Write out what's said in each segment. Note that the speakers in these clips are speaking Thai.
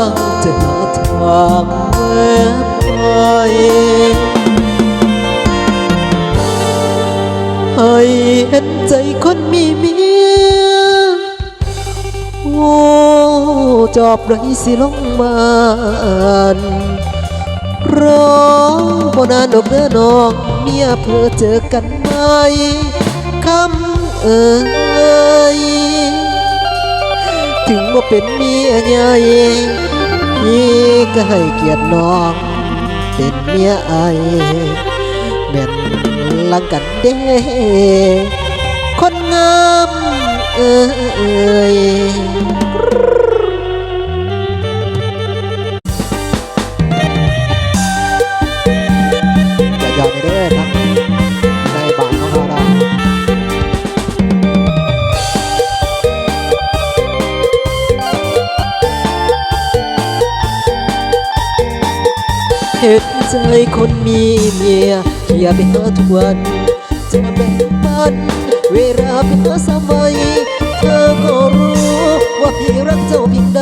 างจะหาทางแวบไปให้เห็นใจคนมีเมีย โอ้ จอบไรสิลงมานร้องบนานอกเด้อน้อง เมียเพอเจอกันไหมคำเออ เป็นเมียใหญ่พี่ก็ให้เกียรติน้อง เป็นเมียไอายแม่นลังกันเด้คนงามเออ ห็นใจคนมีเมียเขียไปหาทุกวันจะแบ่งปันเวลาเป็นมาสมัย เธอก็รู้ว่าพี่รักเจ้าเพียงใด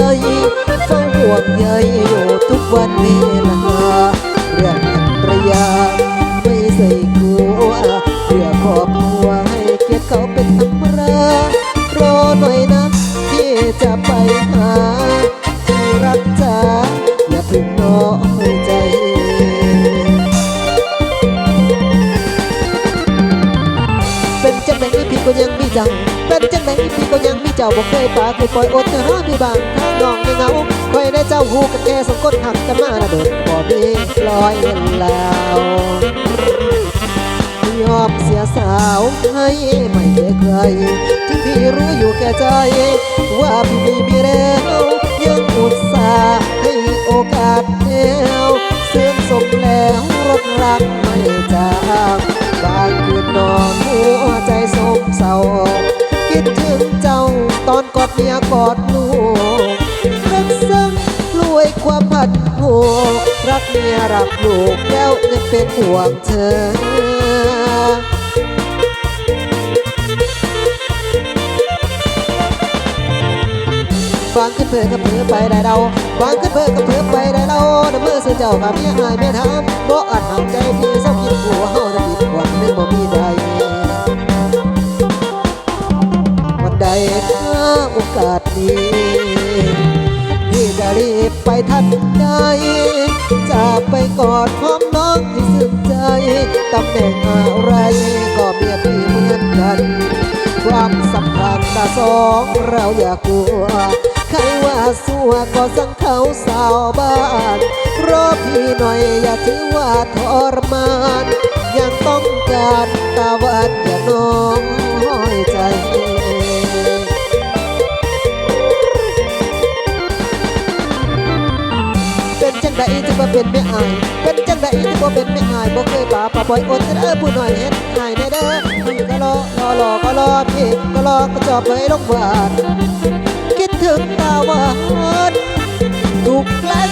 เฝ้าห่วงใยอยู่ทุกวันเวลาเรื่องอันตรยาไม่ใส่ ยังมีเจ้าเป็นจังไหนพี่ก็ยังมีเจ้าบอกเคยปาเคยปล่อยอดจะหาพี่บางทางน้องไม่เหงาคอยได้เจ้าหูกับแกสองคนหักกันมาระเดิดบ่มีลอยแล้วยอมเสียสาวให้ไม่เจอใครที่พี่รู้อยู่แก่ใจ ว่าพี่ไม่มีแล้วยังอุตส่าห์ให้โอกาสแล้วเสื่อมสมแล้วรถรักไม่จาา คิดถึงเจ้าตอนกอดเมียกอดลูกรักซึ้งรวยความผัดหัวรักเมียรักลูกแล้วยังเป็นห่วงเธอบางขึ้นเพื่อกับเพื่อไปได้เราบางขึ้นเพื่อกับเพื่อไปได้เราเดี๋ยวเมื่อเสือเจ้ากับเมียอายเมียทำบ่อาจทำใจพี่เศร้าคิดหัวเฮาจะผิดหวังนึกบ่มีใด นีพี่จะรีบไปทันใดจะไปกอดพร้อมน้องที่สึกใจตำแหน่งอะไรก็เมียพี่เหมือนกัน ความสัมพันธ์ตาสองเราอย่ากลัว ใครว่าสัวก็สั่งเขาสาวบ้านรอพี่หน่อยอย่าถือว่าทรมาน ยังต้องการตาวานอย่าน้องห้อยใจ เป็นไม่อายเป็นจังใดที่บ่เป็นไม่อายบ่เคยป่าป่าปล่อยอดเด้อผู้หน่อยเฮ็ดหายแน่เด้อพี่ก็รอรอรอก็รอพี่ก็รอก็จอบเลยลงหวานคิดถึงตาหวานถูกแกล้